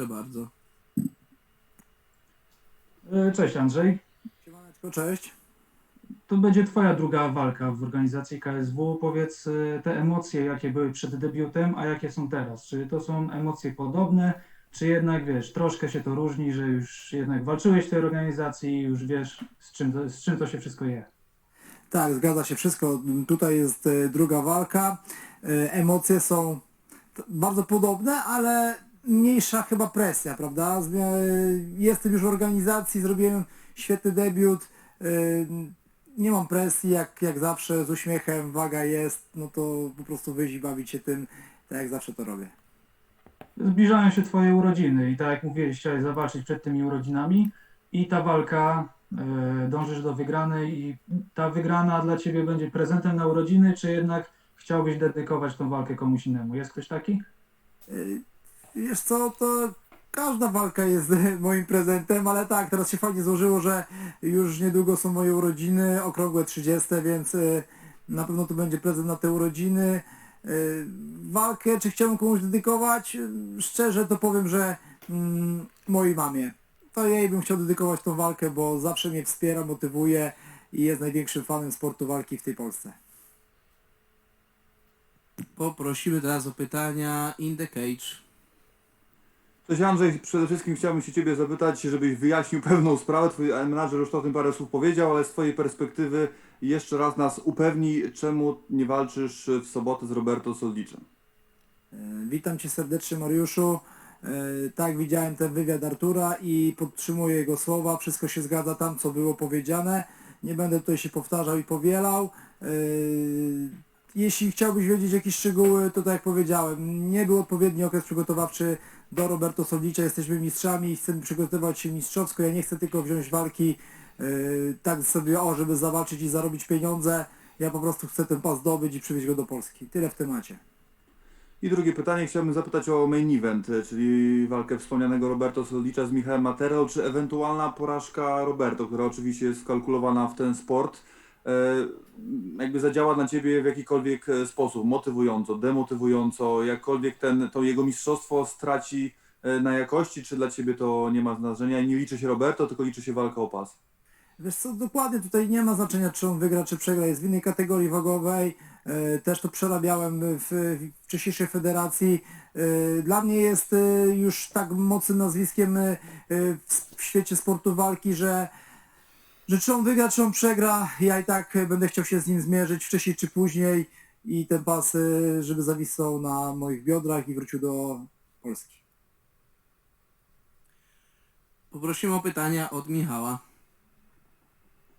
Proszę bardzo. E, Cześć Andrzej. Siemaneczko, cześć. To będzie twoja druga walka w organizacji KSW. Powiedz e, te emocje, jakie były przed debiutem, a jakie są teraz. Czy to są emocje podobne, czy jednak wiesz, troszkę się to różni, że już jednak walczyłeś w tej organizacji i już wiesz, z czym to, z czym to się wszystko je. Tak, zgadza się wszystko. Tutaj jest e, druga walka. Emocje są bardzo podobne, ale mniejsza chyba presja, prawda? Jestem już w organizacji, zrobiłem świetny debiut. Nie mam presji, jak, jak zawsze, z uśmiechem, waga jest, no to po prostu wyjść i bawić się tym, tak jak zawsze to robię. Zbliżają się twoje urodziny i tak jak mówiłeś, chciałeś zawalczyć przed tymi urodzinami i ta walka, e, dążysz do wygranej i ta wygrana dla ciebie będzie prezentem na urodziny, czy jednak chciałbyś dedykować tą walkę komuś innemu? Jest ktoś taki? Wiesz co, to każda walka jest moim prezentem, ale tak, teraz się fajnie złożyło, że już niedługo są moje urodziny, okrągłe 30, więc y, na pewno to będzie prezent na te urodziny. Y, Walkę, czy chciałbym komuś dedykować? Szczerze to powiem, że mm, mojej mamie. To jej bym chciał dedykować tą walkę, bo zawsze mnie wspiera, motywuje i jest największym fanem sportu walki w tej Polsce. Poprosimy teraz o pytania in the cage. Cześć Andrzej, przede wszystkim chciałbym się Ciebie zapytać, żebyś wyjaśnił pewną sprawę. Twój menadżer już o tym parę słów powiedział, ale z Twojej perspektywy jeszcze raz nas upewnij, czemu nie walczysz w sobotę z Roberto Soldiczem. E, Witam Cię serdecznie Mariuszu. E, Tak, widziałem ten wywiad Artura i podtrzymuję jego słowa. Wszystko się zgadza tam, co było powiedziane. Nie będę tutaj się powtarzał i powielał. E, Jeśli chciałbyś wiedzieć jakieś szczegóły, to tak jak powiedziałem, nie był odpowiedni okres przygotowawczy do Roberto Soldicza. Jesteśmy mistrzami i chcemy przygotowywać się mistrzowsko. Ja nie chcę tylko wziąć walki e, tak sobie, o, żeby zawalczyć i zarobić pieniądze. Ja po prostu chcę ten pas zdobyć i przywieźć go do Polski. Tyle w temacie. I drugie pytanie, chciałbym zapytać o main event, e, czyli walkę wspomnianego Roberto Soldicza z Michałem Materą, czy ewentualna porażka Roberto, która oczywiście jest wkalkulowana w ten sport, jakby zadziała na Ciebie w jakikolwiek e, sposób, motywująco, demotywująco, jakkolwiek ten, to jego mistrzostwo straci e, na jakości, czy dla Ciebie to nie ma znaczenia i nie liczy się Roberto, tylko liczy się walka o pas? Wiesz co, dokładnie tutaj nie ma znaczenia, czy on wygra, czy przegra. Jest w innej kategorii wagowej. E, Też to przerabiałem w, w wcześniejszej federacji. E, Dla mnie jest e, już tak mocnym nazwiskiem e, e, w świecie sportu walki, że, że czy on wygra, czy on przegra, ja i tak e, będę chciał się z nim zmierzyć wcześniej czy później i ten pas, żeby zawisał na moich biodrach i wrócił do Polski. Poprosimy o pytania od Michała.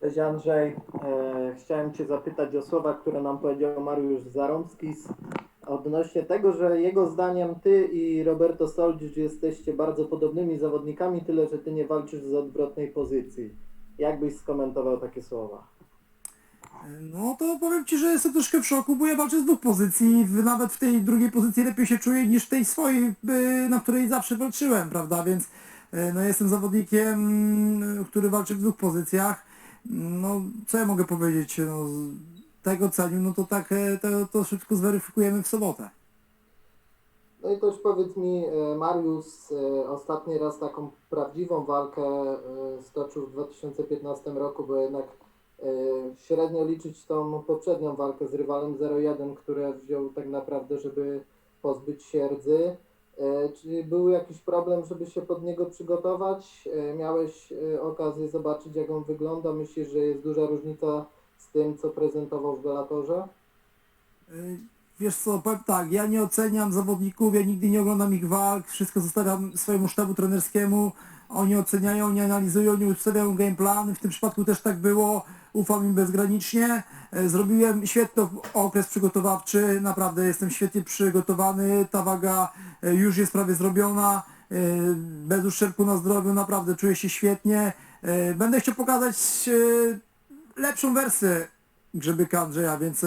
Cześć Andrzej, e, chciałem Cię zapytać o słowa, które nam powiedział Mariusz Zarąbskis odnośnie tego, że jego zdaniem Ty i Roberto Soldic jesteście bardzo podobnymi zawodnikami, tyle że Ty nie walczysz z odwrotnej pozycji. Jak byś skomentował takie słowa? No to powiem Ci, że jestem troszkę w szoku, bo ja walczę z dwóch pozycji. Nawet w tej drugiej pozycji lepiej się czuję niż tej swojej, na której zawsze walczyłem, prawda? Więc y, no jestem zawodnikiem, y, który walczy w dwóch pozycjach. No co ja mogę powiedzieć? No, tego cenił, no to tak e, to, to szybko zweryfikujemy w sobotę. No i też powiedz mi, e, Mariusz e, ostatni raz taką prawdziwą walkę e, stoczył w 2015 roku, bo jednak e, średnio liczyć tą poprzednią walkę z rywalem 0-1, które wziął tak naprawdę, żeby pozbyć się rdzy. E, Czy był jakiś problem, żeby się pod niego przygotować? E, Miałeś e, okazję zobaczyć, jak on wygląda? Myślisz, że jest duża różnica z tym, co prezentował w Bellatorze? Wiesz co, powiem tak, ja nie oceniam zawodników, ja nigdy nie oglądam ich walk, wszystko zostawiam swojemu sztabu trenerskiemu, oni oceniają, oni analizują, oni ustawiają game plan, w tym przypadku też tak było, ufam im bezgranicznie, E, zrobiłem świetny okres przygotowawczy, naprawdę jestem świetnie przygotowany, ta waga e, już jest prawie zrobiona, e, bez uszczerbku na zdrowiu, naprawdę czuję się świetnie, będę chciał pokazać lepszą wersję Grzebyka Andrzeja, więc,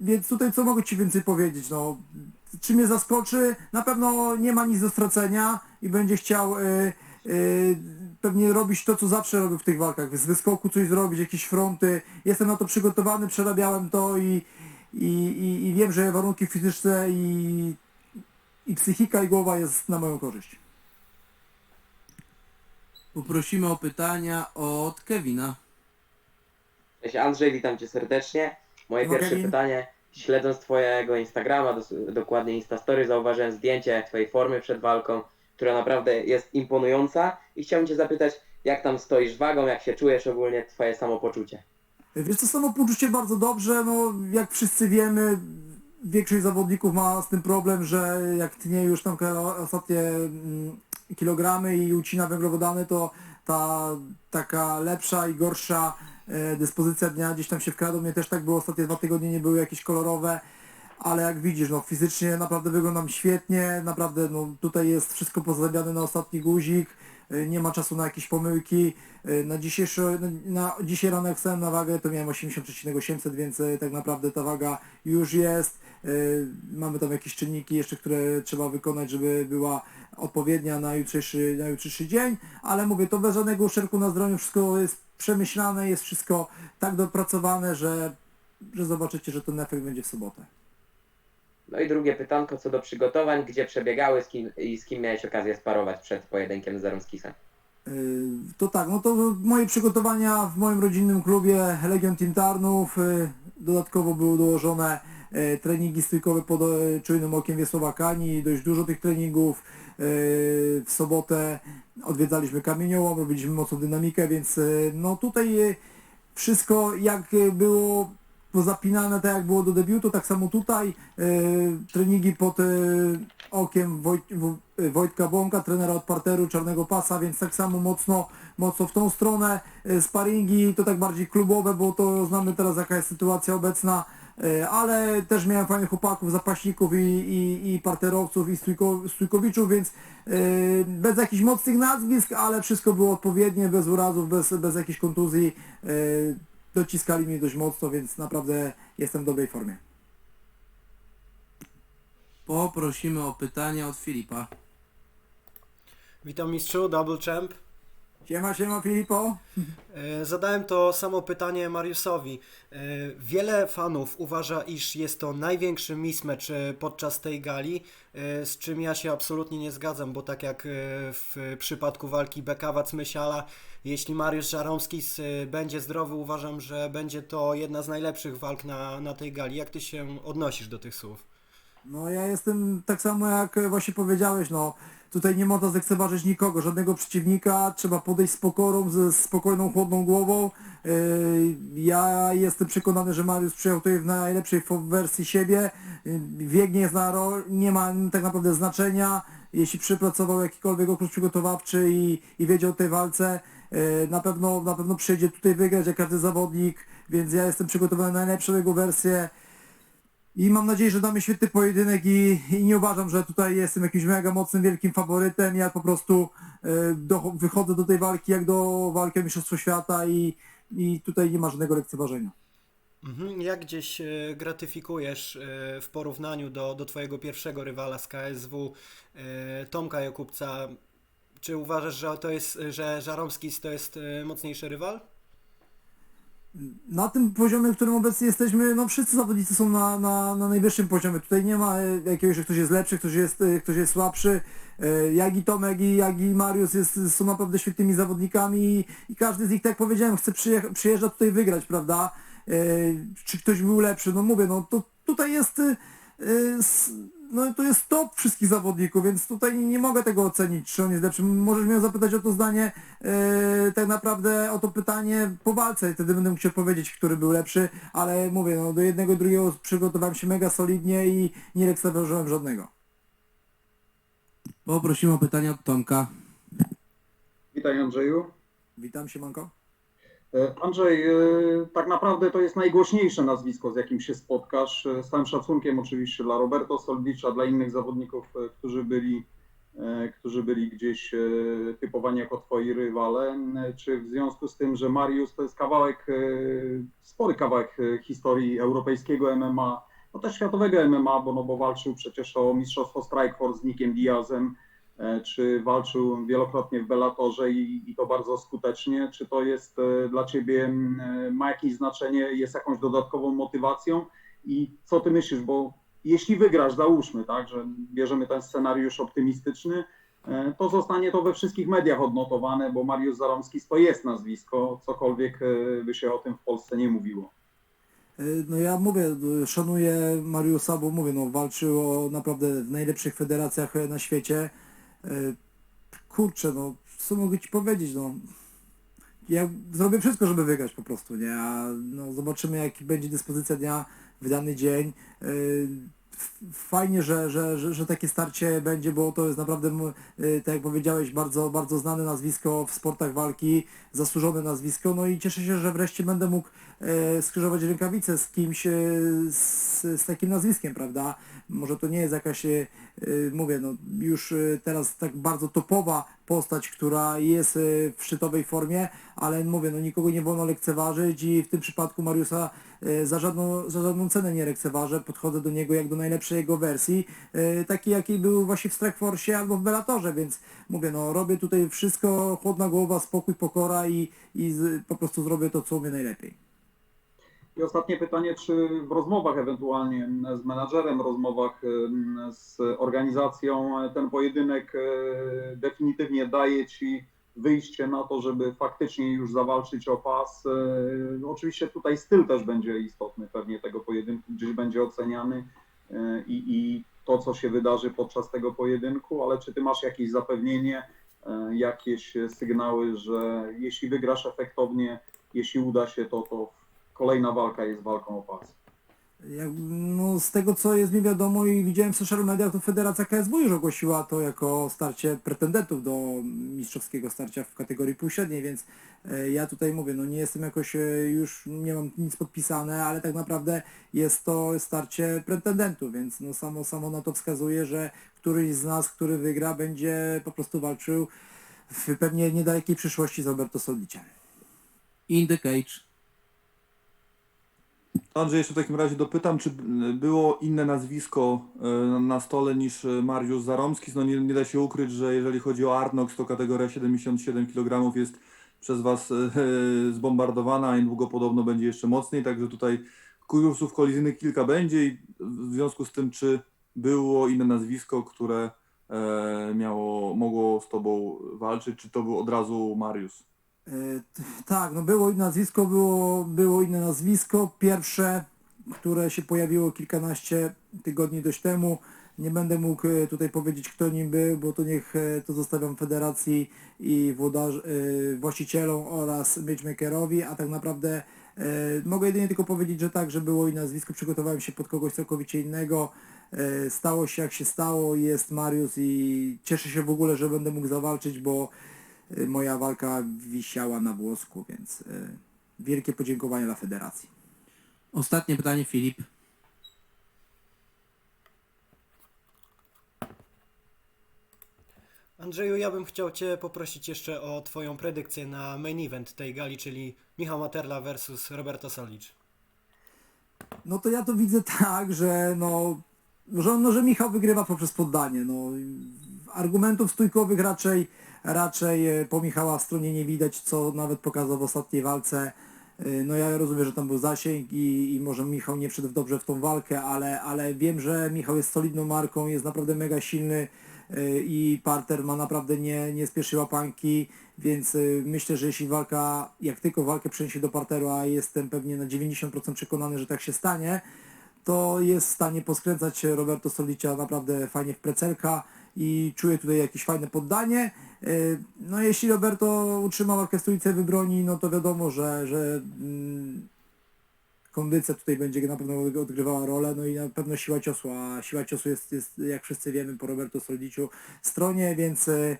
więc tutaj co mogę Ci więcej powiedzieć, no, czy mnie zaskoczy, na pewno nie ma nic do stracenia i będzie chciał y, y, pewnie robić to, co zawsze robił w tych walkach, z wyskoku coś zrobić, jakieś fronty, jestem na to przygotowany, przerabiałem to i, i, i, i wiem, że warunki fizyczne i, i psychika i głowa jest na moją korzyść. Poprosimy o pytania od Kevina. Cześć Andrzej, witam Cię serdecznie. Moje pierwsze pytanie. Śledząc Twojego Instagrama, dos- dokładnie Instastory, zauważyłem zdjęcie Twojej formy przed walką, która naprawdę jest imponująca i chciałbym Cię zapytać, jak tam stoisz wagą, jak się czujesz ogólnie, Twoje samopoczucie. Wiesz co, samopoczucie bardzo dobrze, no jak wszyscy wiemy, większość zawodników ma z tym problem, że jak tnie już tam ostatnie mm, kilogramy i ucina węglowodany, to ta taka lepsza i gorsza dyspozycja dnia gdzieś tam się wkradł. Mnie też tak było, ostatnie dwa tygodnie nie były jakieś kolorowe, ale jak widzisz, no fizycznie naprawdę wyglądam świetnie, naprawdę no tutaj jest wszystko pozamiane na ostatni guzik, e, nie ma czasu na jakieś pomyłki. E, Na, dzisiejszy, na, dzisiaj rano jak wstałem na wagę, to miałem 80,800, więc e, tak naprawdę ta waga już jest. E, Mamy tam jakieś czynniki jeszcze, które trzeba wykonać, żeby była odpowiednia na jutrzejszy, na jutrzejszy dzień, ale mówię, to bez żadnego uszczerbku na zdrowiu, wszystko jest przemyślane, jest wszystko tak dopracowane, że, że zobaczycie, że ten efekt będzie w sobotę. No i drugie pytanko co do przygotowań, gdzie przebiegały z kim, i z kim miałeś okazję sparować przed pojedynkiem z Zaromskisem. Yy, To tak, no to moje przygotowania w moim rodzinnym klubie Legion Team Tarnów. yy, Dodatkowo były dołożone e, treningi stójkowe pod czujnym okiem Wiesława Kani. Dość dużo tych treningów. Yy, W sobotę odwiedzaliśmy kamieniołom, robiliśmy mocną dynamikę, więc e, no tutaj e, wszystko jak było pozapinane, tak jak było do debiutu, tak samo tutaj. Treningi pod okiem Wojt, Wo- Wojtka Bąka, trenera od parteru Czarnego Pasa, więc tak samo mocno, mocno w tą stronę. Sparingi to tak bardziej klubowe, bo to znamy teraz jaka jest sytuacja obecna, ale też miałem fajnych chłopaków, zapaśników i, i, i parterowców i stójko, stójkowiczów, więc e, bez jakichś mocnych nazwisk, ale wszystko było odpowiednie, bez urazów, bez, bez jakichś kontuzji. e, Dociskali mnie dość mocno, więc naprawdę jestem w dobrej formie. Poprosimy o pytania od Filipa. Witam mistrzu, Double Champ. Siema, siema Filipo. E, Zadałem to samo pytanie Mariusowi. E, Wiele fanów uważa, iż jest to największy mismatch e, podczas tej gali, z czym ja się absolutnie nie zgadzam, bo tak jak w przypadku walki Bekawac-Mysiala, jeśli Mariusz Żaromski będzie zdrowy, uważam, że będzie to jedna z najlepszych walk na, na tej gali. Jak ty się odnosisz do tych słów? No ja jestem tak samo jak właśnie powiedziałeś, no tutaj nie można zlekceważyć nikogo, żadnego przeciwnika, trzeba podejść z pokorą, ze spokojną, chłodną głową. Yy, Ja jestem przekonany, że Mariusz przyjechał tutaj w najlepszej wersji siebie. Yy, Wiek nie, zna, ro- nie ma tak naprawdę znaczenia. Jeśli przepracował jakikolwiek okres przygotowawczy i, i wiedział o tej walce, yy, na pewno, na pewno przyjdzie tutaj wygrać jak każdy zawodnik, więc ja jestem przygotowany na najlepszą jego wersję. I mam nadzieję, że damy świetny pojedynek i, i nie uważam, że tutaj jestem jakimś mega mocnym, wielkim faworytem. Ja po prostu e, do, wychodzę do tej walki jak do walki o Mistrzostwo Świata i, i tutaj nie ma żadnego lekceważenia. Mhm. Jak gdzieś e, gratyfikujesz e, w porównaniu do, do Twojego pierwszego rywala z KSW, Tomka Jakubca? Czy uważasz, że to jest, że Żaromskis to jest mocniejszy rywal? Na tym poziomie, w którym obecnie jesteśmy, no wszyscy zawodnicy są na, na, na najwyższym poziomie. Tutaj nie ma e, jakiegoś, że ktoś jest lepszy, ktoś jest, e, ktoś jest słabszy. E, Jak i Tomek, i, jak i Mariusz jest, są naprawdę świetnymi zawodnikami i, każdy z nich, tak jak powiedziałem, chce przyjecha- przyjeżdża tutaj wygrać, prawda? Czy ktoś był lepszy? No mówię, no to tutaj jest no to jest top wszystkich zawodników, więc tutaj nie mogę tego ocenić, czy on jest lepszy. Możesz mnie zapytać o to zdanie, e, tak naprawdę o to pytanie po walce, wtedy będę mógł ci odpowiedzieć, który był lepszy, ale mówię, no do jednego, drugiego przygotowałem się mega solidnie i nie lekceważyłem żadnego. Poprosimy o pytania od Tomka. Witaj Andrzeju. Witam się, Manko. E, Andrzej, e, tak naprawdę to jest najgłośniejsze nazwisko, z jakim się spotkasz. E, Z całym szacunkiem oczywiście dla Roberto Soldicza, dla innych zawodników, którzy byli, którzy byli gdzieś typowani jako twoi rywale. Czy w związku z tym, że Mariusz to jest kawałek, spory kawałek historii europejskiego MMA, no też światowego MMA, bo, no, bo walczył przecież o mistrzostwo Strikeforce z Nickiem Diazem, czy walczył wielokrotnie w Bellatorze i, i to bardzo skutecznie. Czy to jest e, dla Ciebie, e, ma jakieś znaczenie, jest jakąś dodatkową motywacją? I co Ty myślisz, bo jeśli wygrasz, załóżmy, tak, że bierzemy ten scenariusz optymistyczny, e, to zostanie to we wszystkich mediach odnotowane, bo Mariusz Zaromski to jest nazwisko, cokolwiek e, by się o tym w Polsce nie mówiło. No ja mówię, szanuję Mariusa, bo mówię, no walczył o naprawdę w najlepszych federacjach e, na świecie. Y, Kurczę, no co mogę ci powiedzieć, no. Ja zrobię wszystko, żeby wygrać po prostu, nie? A no, zobaczymy jaki będzie dyspozycja dnia w dany dzień. Y, Fajnie, że, że, że, że takie starcie będzie, bo to jest naprawdę, y, tak jak powiedziałeś, bardzo, bardzo znane nazwisko w sportach walki, zasłużone nazwisko, no i cieszę się, że wreszcie będę mógł skrzyżować rękawice z kimś z, z takim nazwiskiem, prawda? Może to nie jest jakaś, e, mówię, no już e, teraz tak bardzo topowa postać, która jest e, w szczytowej formie, ale mówię, no nikogo nie wolno lekceważyć i w tym przypadku Mariusa za żadną, za żadną cenę nie lekceważę, podchodzę do niego jak do najlepszej jego wersji, e, takiej jakiej był właśnie w Strikeforce albo w Bellatorze, więc mówię, no robię tutaj wszystko, chłodna głowa, spokój, pokora i, i po prostu zrobię to, co umiem najlepiej. I ostatnie pytanie, czy w rozmowach ewentualnie z menadżerem, rozmowach em, z organizacją e, ten pojedynek e, definitywnie daje Ci wyjście na to, żeby faktycznie już zawalczyć o pas. E, Oczywiście tutaj styl też będzie istotny pewnie tego pojedynku, gdzieś będzie oceniany i, i to, co się wydarzy podczas tego pojedynku, ale czy Ty masz jakieś zapewnienie, jakieś sygnały, że jeśli wygrasz efektownie, jeśli uda się, to, to kolejna walka jest walką o pas. Jak, no, z tego co jest mi wiadomo i widziałem w social mediach, to Federacja KSW już ogłosiła to jako starcie pretendentów do mistrzowskiego starcia w kategorii półśredniej, więc e, ja tutaj mówię, no nie jestem jakoś, e, już nie mam nic podpisane, ale tak naprawdę jest to starcie pretendentów, więc no samo, samo na to wskazuje, że któryś z nas, który wygra, będzie po prostu walczył w pewnie niedalekiej przyszłości z Roberto Soliciem. In the cage. Andrzej, jeszcze w takim razie dopytam, czy było inne nazwisko e, na stole niż e, Mariusz Zaromski? No nie, nie da się ukryć, że jeżeli chodzi o Arnox, to kategoria 77 kg jest przez Was e, zbombardowana, a niedługo podobno będzie jeszcze mocniej, także tutaj kursów kolizyjnych kilka będzie i w związku z tym, czy było inne nazwisko, które miało, mogło z Tobą walczyć, czy to był od razu Mariusz? E, Tak, no było nazwisko, było, było inne nazwisko, pierwsze, które się pojawiło kilkanaście tygodni dość temu. Nie będę mógł e, tutaj powiedzieć kto nim był, bo to niech e, to zostawiam federacji i włodarz, właścicielom oraz matchmakerowi, a tak naprawdę mogę jedynie tylko powiedzieć, że tak, że było inne nazwisko, przygotowałem się pod kogoś całkowicie innego. Stało się jak się stało, jest Mariusz i cieszę się w ogóle, że będę mógł zawalczyć, bo moja walka wisiała na włosku, więc y, wielkie podziękowania dla federacji. Ostatnie pytanie, Filip. Andrzeju, ja bym chciał Cię poprosić jeszcze o Twoją predykcję na main event tej gali, czyli Michał Materla versus Roberto Solicz. No to ja to widzę tak, że no, że, no, że Michał wygrywa poprzez poddanie. No, argumentów stójkowych raczej, raczej e, po Michała stronie nie widać, co nawet pokazał w ostatniej walce. Y, No ja rozumiem, że tam był zasięg i, i może Michał nie wszedł dobrze w tą walkę, ale, ale wiem, że Michał jest solidną marką, jest naprawdę mega silny y, i parter ma naprawdę nie, nie spieszy łapanki, więc myślę, że jeśli walka, jak tylko walkę przeniesie do parteru, a jestem pewnie na 90% przekonany, że tak się stanie, to jest w stanie poskręcać Roberto Solicia naprawdę fajnie w precelka i czuję tutaj jakieś fajne poddanie. Y, No jeśli Roberto utrzyma stójce wybroni, no to wiadomo, że, że mm, kondycja tutaj będzie na pewno odgrywała rolę, no i na pewno siła ciosu, a siła ciosu jest, jest jak wszyscy wiemy po Roberto Soliciu stronie, więc y,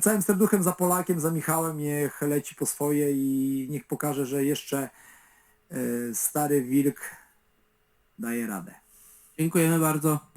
całym serduchem za Polakiem, za Michałem niech leci po swoje i niech pokaże, że jeszcze y, stary wilk daje radę. Dziękujemy bardzo.